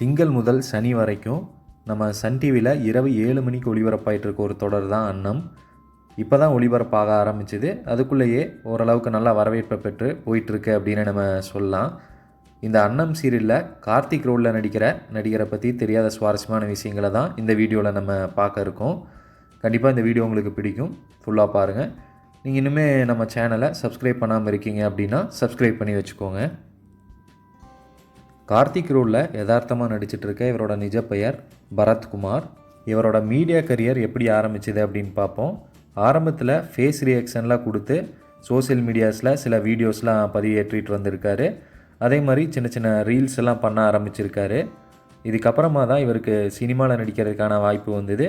திங்கள் முதல் சனி வரைக்கும் நம்ம சன் டிவியில் இரவு ஏழு மணிக்கு ஒளிபரப்பாயிட்டு இருக்க ஒரு தொடர் தான் அன்னம். இப்போ தான் ஒளிபரப்பாக ஆரம்பிச்சுது. அதுக்குள்ளேயே ஓரளவுக்கு நல்லா வரவேற்பை பெற்று போயிட்டுருக்கு அப்படின்னு நம்ம சொல்லலாம். இந்த அன்னம் சீரியலில் கார்த்திக் ரோலில் நடிக்கிற நடிகரை பற்றி தெரியாத சுவாரஸ்யமான விஷயங்களை தான் இந்த வீடியோவில் நம்ம பார்க்க இருக்கோம். கண்டிப்பாக இந்த வீடியோ உங்களுக்கு பிடிக்கும். ஃபுல்லாக பாருங்கள் நீங்கள் இன்னுமே நம்ம சேனலை சப்ஸ்கிரைப் பண்ணாமல் இருக்கீங்க அப்படின்னா சப்ஸ்கிரைப் பண்ணி வச்சுக்கோங்க. கார்த்திக் ரோலில் யதார்த்தமாக நடிச்சிட்டு இருக்க இவரோட நிஜ பெயர் பரத்குமார். இவரோட மீடியா கரியர் எப்படி ஆரம்பிச்சது அப்படின்னு பார்ப்போம் ஆரம்பத்தில் ஃபேஸ் ரியாக்ஷன்லாம் கொடுத்து சோஷியல் மீடியாஸில் சில வீடியோஸ்லாம் பதிவேற்றிட்டு வந்திருக்காரு. அதே மாதிரி சின்ன சின்ன ரீல்ஸ் எல்லாம் பண்ண ஆரம்பிச்சிருக்காரு. இதுக்கப்புறமா தான் இவருக்கு சினிமாவில் நடிக்கிறதுக்கான வாய்ப்பு வந்தது.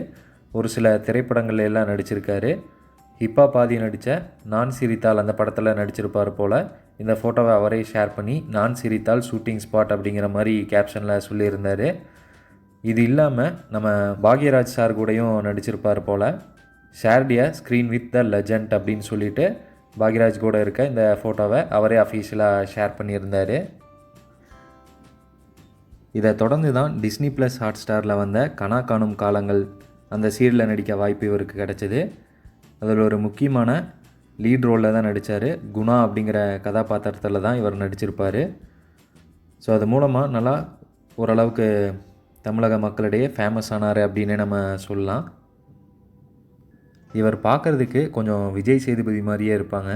ஒரு சில திரைப்படங்கள்ல எல்லாம் நடிச்சிருக்காரு. ஹிப்பா பாதி நடித்த நான் சிரித்தால் அந்த படத்தில் நடிச்சிருப்பார் போல் இந்த ஃபோட்டோவை அவரே ஷேர் பண்ணி நான் சிரித்தால் ஷூட்டிங் ஸ்பாட் அப்படிங்கிற மாதிரி கேப்ஷனில் சொல்லியிருந்தார். இது இல்லாமல் நம்ம பாக்யராஜ் சார் கூடயும் நடிச்சிருப்பார் போல் ஷேர்டியா ஸ்க்ரீன் வித் த லெஜண்ட் அப்படின்னு சொல்லிட்டு பாக்யராஜ் கூட இருக்க இந்த ஃபோட்டோவை அவரே அஃபீஷியலாக ஷேர் பண்ணியிருந்தார். இதை தொடர்ந்து தான் டிஸ்னி ப்ளஸ் ஹாட் ஸ்டாரில் வந்த கனா காணும் காலங்கள் அந்த சீரியலில் நடிக்க வாய்ப்பு இவருக்கு கிடச்சிது. அதில் ஒரு முக்கியமான லீட் ரோலில் தான் நடித்தார் குணா அப்படிங்கிற கதாபாத்திரத்தில் தான் இவர் நடிச்சிருப்பார். ஸோ அது மூலமாக நல்லா ஓரளவுக்கு தமிழக மக்களிடையே ஃபேமஸ் ஆனார் அப்படின்னு நம்ம சொல்லலாம். இவர் பார்க்குறதுக்கு கொஞ்சம் விஜய் சேதுபதி மாதிரியே இருப்பாங்க.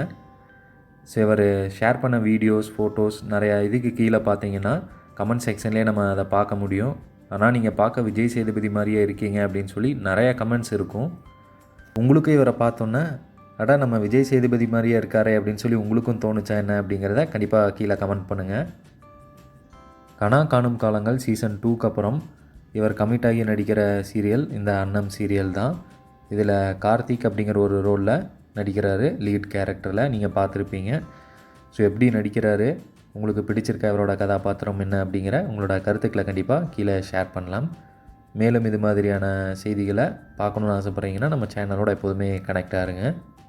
ஸோ இவர் ஷேர் பண்ண வீடியோஸ் ஃபோட்டோஸ் நிறையா இதுக்கு கீழே பார்த்தீங்கன்னா கமெண்ட் செக்ஷன்லேயே நம்ம அதை பார்க்க முடியும். ஆனால் நீங்கள் பார்க்க விஜய் சேதுபதி மாதிரியே இருக்கீங்க அப்படின்னு சொல்லி நிறையா கமெண்ட்ஸ் இருக்கும். உங்களுக்கும் இவரை பார்த்தோன்னே அடா நம்ம விஜய் சேதுபதி மாதிரியே இருக்காரே அப்படின்னு சொல்லி உங்களுக்கும் தோணுச்சா என்ன அப்படிங்கிறத கண்டிப்பாக கீழே கமெண்ட் பண்ணுங்கள் கனா காணும் காலங்கள் சீசன் டூக்கு அப்புறம் இவர் கமிட் ஆகி நடிக்கிற சீரியல் இந்த அன்னம் சீரியல் தான். இதில் கார்த்திக் அப்படிங்கிற ஒரு ரோலில் நடிக்கிறாரு லீட் கேரக்டரில் நீங்கள் பார்த்துருப்பீங்க. ஸோ எப்படி நடிக்கிறாரு உங்களுக்கு பிடிச்சிருக்க அவரோட கதாபாத்திரம் என்ன அப்படிங்கிற உங்களோட கருத்துக்களை கண்டிப்பாக கீழே ஷேர் பண்ணலாம். மேலும் இது மாதிரியான செய்திகளை பார்க்கணுன்னு ஆசைப்பட்றீங்கன்னா நம்ம சேனலோட எப்போதுமே கனெக்ட் ஆகுங்க